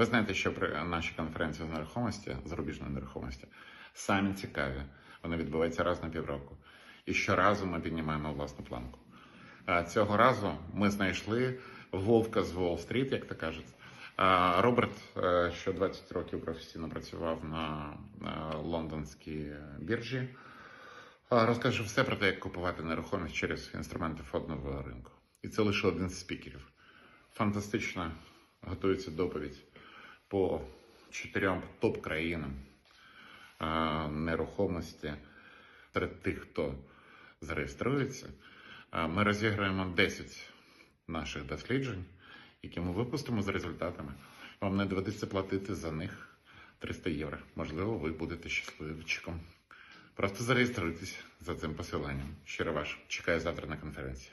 Ви знаєте, що при наші конференції з нерухомості, зарубіжної нерухомості, самі цікаві. Вони відбуваються раз на півроку. І щоразу ми піднімаємо власну планку. Цього разу ми знайшли вовка з Уолл-стріт, як то кажуть. Роберт, е, що 20 років професійно працював на лондонській біржі, розкаже все про те, як купувати нерухомість через інструменти фондового ринку. І це лише один з спікерів. Фантастично готується доповідь по чотирьом топ-країнам нерухомості серед тих, хто зареєструється. Ми розіграємо 10 наших досліджень, які ми випустимо з результатами. Вам не доведеться платити за них 300 євро. Можливо, ви будете щасливчиком. Просто зареєструйтесь за цим посиланням. Щиро ваш. Чекаю завтра на конференції.